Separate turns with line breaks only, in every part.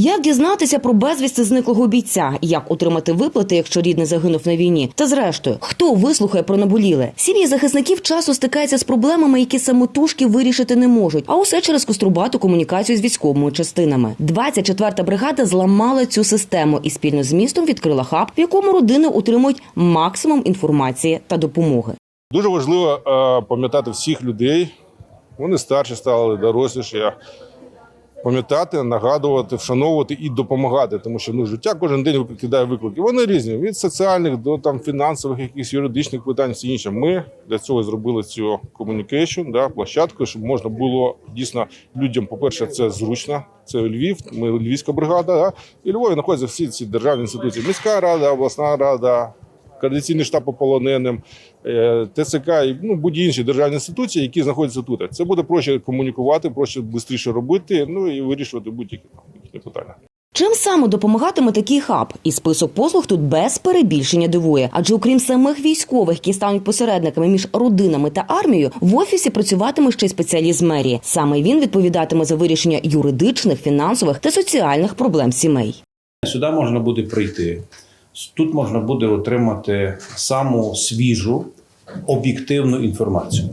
Як дізнатися про безвісти зниклого бійця? Як отримати виплати, якщо рідний загинув на війні? Та зрештою, хто вислухає про наболіле? Сім'ї захисників часто стикаються з проблемами, які самотужки вирішити не можуть. А усе через кострубату комунікацію з військовими частинами. 24-та бригада зламала цю систему і спільно з містом відкрила хаб, в якому родини отримують максимум інформації та допомоги.
Дуже важливо е, пам'ятати всіх людей. Вони старші стали, доросліші. Пам'ятати, нагадувати, вшановувати і допомагати, тому що ну, життя кожен день кидає виклики. Вони різні від соціальних до там фінансових, якихось юридичних питань, все інше. Ми для цього зробили цю комунікейшн, да, площадку, щоб можна було дійсно людям. По-перше, це зручно. Це Львів, ми Львівська бригада. Да? І Львові знаходяться всі ці державні інституції: міська рада, обласна рада, координаційний штаб по полоненим, е, ТЦК і ну, будь-які інші державні інституції, які знаходяться тут. Це буде проще комунікувати, проще швидше робити, ну і вирішувати будь-які питання.
Чим саме допомагатиме такий хаб? І список послуг тут без перебільшення дивує. Адже окрім самих військових, які стануть посередниками між родинами та армією, в офісі працюватиме ще й спеціаліст з мерії. Саме він відповідатиме за вирішення юридичних, фінансових та соціальних проблем сімей.
Сюди можна буде прийти. Тут можна буде отримати саму свіжу об'єктивну інформацію.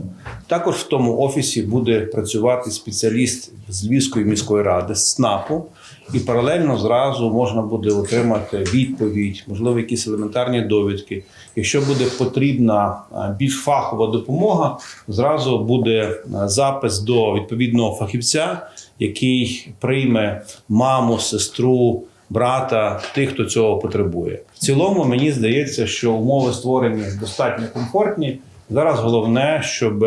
Також в тому офісі буде працювати спеціаліст з Львівської міської ради з СНАПу, і паралельно зразу можна буде отримати відповідь, можливо, якісь елементарні довідки. Якщо буде потрібна е, більш фахова допомога, зразу буде е, запис до відповідного фахівця, який прийме маму, сестру, брата, тих, хто цього потребує. В цілому мені здається, що умови створені достатньо комфортні. Зараз головне, щоб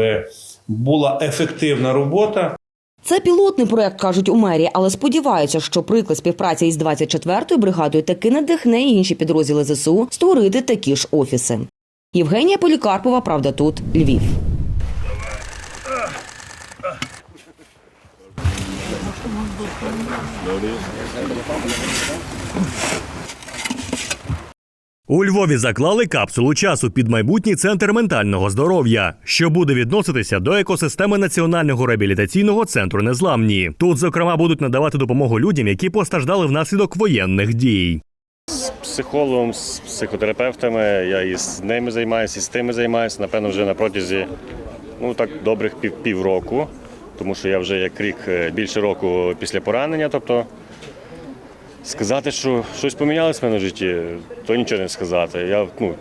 була ефективна робота.
Це пілотний проект, кажуть у мерії, але сподіваються, що приклад співпраці із 24-ю бригадою таки надихне інші підрозділи ЗСУ створити такі ж офіси. Євгенія Полікарпова, правда, тут Львів.
У Львові заклали капсулу часу під майбутній центр ментального здоров'я, що буде відноситися до екосистеми Національного реабілітаційного центру Незламні. Тут, зокрема, будуть надавати допомогу людям, які постраждали внаслідок воєнних дій.
З психологом, з психотерапевтами. Я і з ними займаюся, і з тими займаюся. Напевно, вже на протязі ну так добрих пів, півроку, тому що я вже як рік е, більше року після поранення. Тобто сказати, що щось помінялось в мене в житті, то нічого не сказати. Я, ну,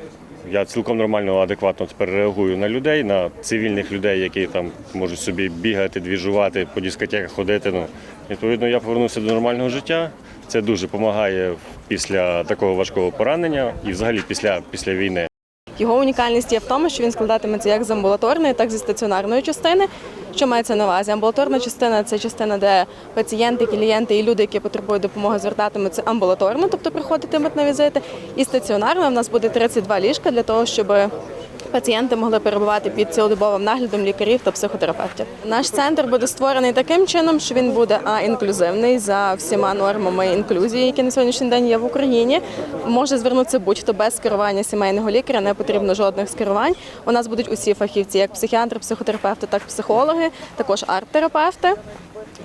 я цілком нормально, адекватно тепер реагую на людей, на цивільних людей, які там можуть собі бігати, двіжувати, по дискотеках ходити. Ну, відповідно, я повернувся до нормального життя. Це дуже допомагає після такого важкого поранення і взагалі після, після війни.
Його унікальність є в тому, що він складатиметься як з амбулаторної, так і зі стаціонарної частини. Що мається на увазі? Амбулаторна частина це частина, де пацієнти, клієнти і люди, які потребують допомоги, звертатимуться амбулаторно, тобто приходитимуть на візити. І стаціонарно в нас буде 32 ліжка для того, щоб пацієнти могли перебувати під цілодобовим наглядом лікарів та психотерапевтів. Наш центр буде створений таким чином, що він буде а інклюзивний за всіма нормами інклюзії, які на сьогоднішній день є в Україні. Може звернутися будь-хто без скерування сімейного лікаря, не потрібно жодних скерувань. У нас будуть усі фахівці, як психіатри, психотерапевти, так і психологи, також арт-терапевти.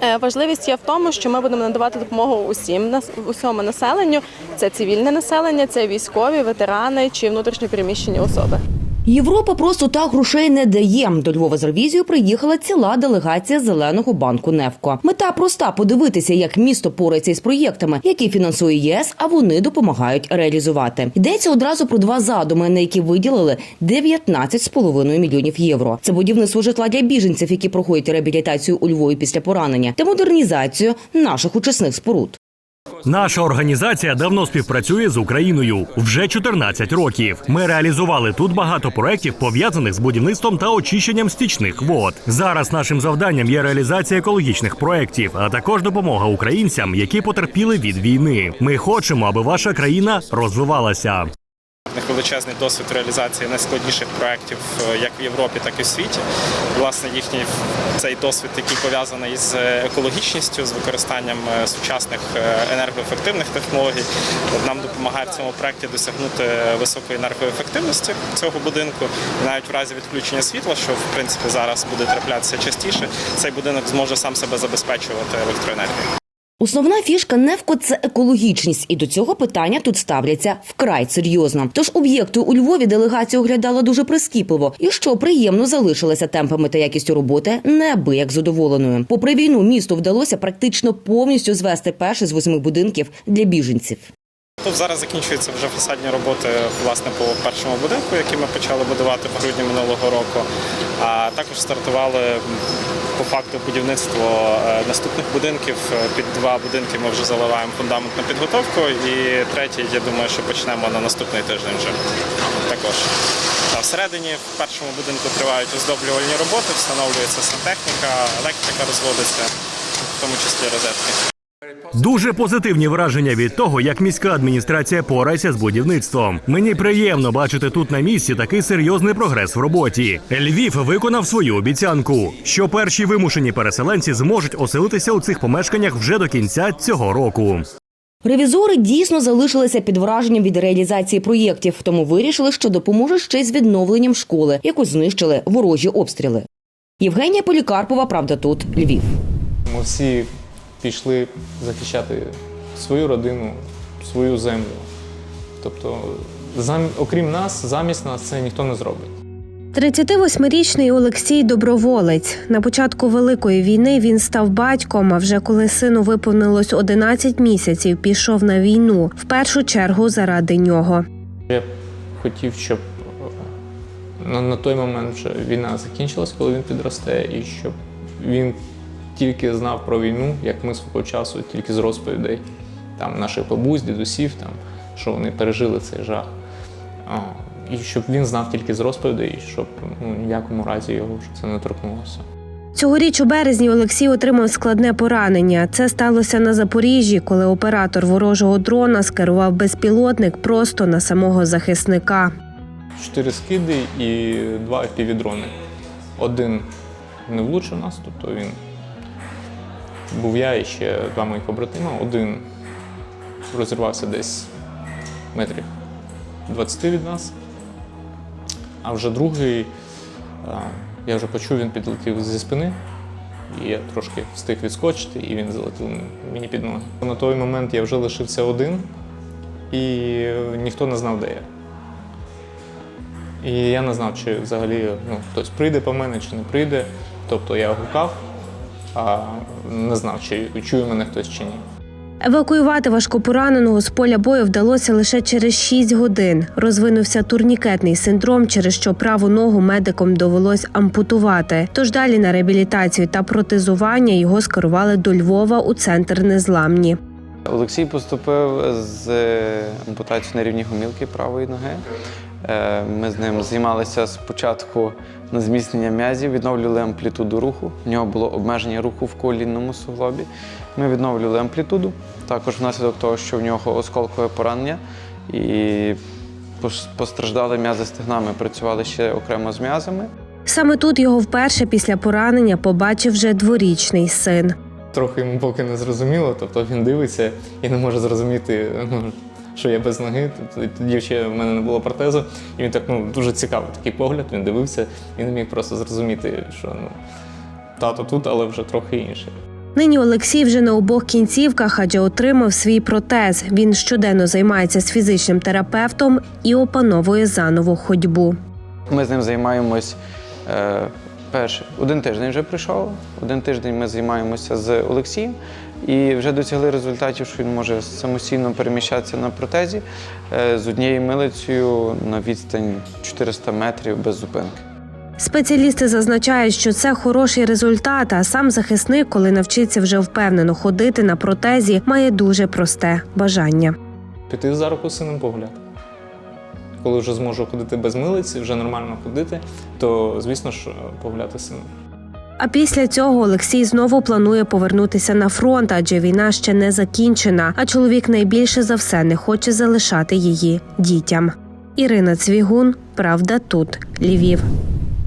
Е, Важливість є в тому, що ми будемо надавати допомогу усім усьому населенню. Це цивільне населення, це військові, ветерани чи внутрішньопереміщені особи.
Європа просто так грошей не дає. До Львова з ревізією приїхала ціла делегація зеленого банку Невко. Мета проста подивитися, як місто порається із проєктами, які фінансує ЄС, а вони допомагають реалізувати. Йдеться одразу про два задуми, на які виділили 19,5 мільйонів євро. Це будівництво житла для біженців, які проходять реабілітацію у Львові після поранення, та модернізацію наших очисних споруд.
Наша організація давно співпрацює з Україною вже 14 років. Ми реалізували тут багато проєктів, пов'язаних з будівництвом та очищенням стічних вод. Зараз нашим завданням є реалізація екологічних проєктів, а також допомога українцям, які потерпіли від війни. Ми хочемо, аби ваша країна розвивалася.
Них величезний досвід реалізації найскладніших проєктів е, як в Європі, так і в світі. Власне, їхній цей досвід, який пов'язаний з екологічністю, з використанням е, сучасних е, енергоефективних технологій, нам допомагає в цьому проєкті досягнути високої енергоефективності цього будинку. І навіть в разі відключення світла, що в принципі зараз буде траплятися частіше, цей будинок зможе сам себе забезпечувати електроенергією.
Основна фішка Невко це екологічність, і до цього питання тут ставляться вкрай серйозно. Тож об'єкту у Львові делегація оглядала дуже прискіпливо, і що приємно залишилася темпами та якістю роботи неабияк задоволеною. Попри війну, місту вдалося практично повністю звести перший з восьми будинків для біженців.
Тут зараз закінчуються вже фасадні роботи власне по першому будинку, який ми почали будувати в грудні минулого року. А також стартували по факту будівництво е, наступних будинків. Е, Під два будинки ми вже заливаємо фундаментну підготовку. І третій, я думаю, що почнемо на наступний тиждень вже також. Всередині в першому будинку тривають оздоблювальні роботи, встановлюється сантехніка, електрика розводиться, в тому числі розетки.
Дуже позитивні враження від того, як міська адміністрація порається з будівництвом. Мені приємно бачити тут на місці такий серйозний прогрес в роботі. Львів виконав свою обіцянку, що перші вимушені переселенці зможуть оселитися у цих помешканнях вже до кінця цього року.
Ревізори дійсно залишилися під враженням від реалізації проєктів, тому вирішили, що допоможе ще й з відновленням школи, яку знищили ворожі обстріли. Євгенія Полікарпова, правда, тут Львів.
Ми всі пішли захищати свою родину, свою землю. Тобто, зам... окрім нас, замість нас це ніхто не зробить.
38-річний Олексій доброволець. На початку великої війни він став батьком. А вже коли сину виповнилось 11 місяців, пішов на війну в першу чергу заради нього.
Я хотів, щоб е, на, на той момент вже війна закінчилась, коли він підросте, і щоб він тільки знав про війну, як ми свого часу, тільки з розповідей там, наших бабусь, дідусів, там, що вони пережили цей жах. І щоб він знав тільки з розповідей, щоб ну, ніякому разі його це не торкнулося.
Цьогоріч у березні Олексій отримав складне поранення. Це сталося на Запоріжжі, коли оператор ворожого дрона скерував безпілотник просто на самого захисника.
Чотири скиди і два півдрони. Один не влучив нас, тобто він був я і ще два моїх побратима. Один розірвався десь метрів 20 від нас. А вже другий, я вже почув, він підлетів зі спини. І я трошки встиг відскочити, і він залетів мені під ноги. На той момент я вже лишився один, і ніхто не знав, де я. І я не знав, чи взагалі ну, хтось прийде по мене, чи не прийде. Тобто я гукав, не знав, чи чує мене хтось чи ні.
Евакуювати важкопораненого з поля бою вдалося лише через 6 годин. Розвинувся турнікетний синдром, через що праву ногу медикам довелось ампутувати. Тож далі на реабілітацію та протезування його скерували до Львова у центр незламні.
Олексій поступив з ампутацією на рівні гомілки правої ноги. Е, Ми з ним займалися спочатку на зміцнення м'язів, відновлювали амплітуду руху. В нього було обмеження руху в колінному суглобі. Ми відновлювали амплітуду. Також внаслідок того, що в нього осколкове поранення і постраждали м'язи стегна. Ми працювали ще окремо з м'язами.
Саме тут його вперше після поранення побачив вже дворічний син.
Трохи йому поки не зрозуміло, тобто він дивиться і не може зрозуміти, ну, що я без ноги. Тобто, тоді ще в мене не було протезу. І він так ну, дуже цікавий такий погляд, він дивився і не міг просто зрозуміти, що ну, тато тут, але вже трохи інше.
Нині Олексій вже на обох кінцівках, адже отримав свій протез. Він щоденно займається з фізичним терапевтом і опановує заново ходьбу.
Ми з ним займаємось е, перший один тиждень вже прийшов. Один тиждень ми займаємося з Олексієм і вже досягли результатів, що він може самостійно переміщатися на протезі е, з однією милицею на відстань 400 метрів без зупинки.
Спеціалісти зазначають, що це хороший результат. А сам захисник, коли навчиться вже впевнено ходити на протезі, має дуже просте бажання.
Піти за руку з сином погуляти. Коли вже зможу ходити без милиці, вже нормально ходити, то звісно ж погуляти сином.
А після цього Олексій знову планує повернутися на фронт, адже війна ще не закінчена. А чоловік найбільше за все не хоче залишати її дітям. Ірина Цвігун, правда, тут Львів.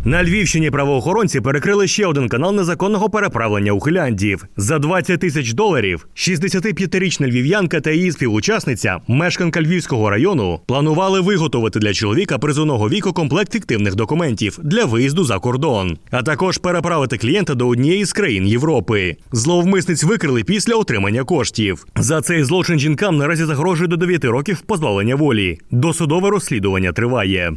На Львівщині правоохоронці перекрили ще один канал незаконного переправлення ухилянтів. За 20 тисяч доларів 65-річна львів'янка та її співучасниця, мешканка Львівського району, планували виготовити для чоловіка призовного віку комплект фіктивних документів для виїзду за кордон, а також переправити клієнта до однієї з країн Європи. Зловмисниць викрили після отримання коштів. За цей злочин жінкам наразі загрожує до 9 років позбавлення волі. Досудове розслідування триває.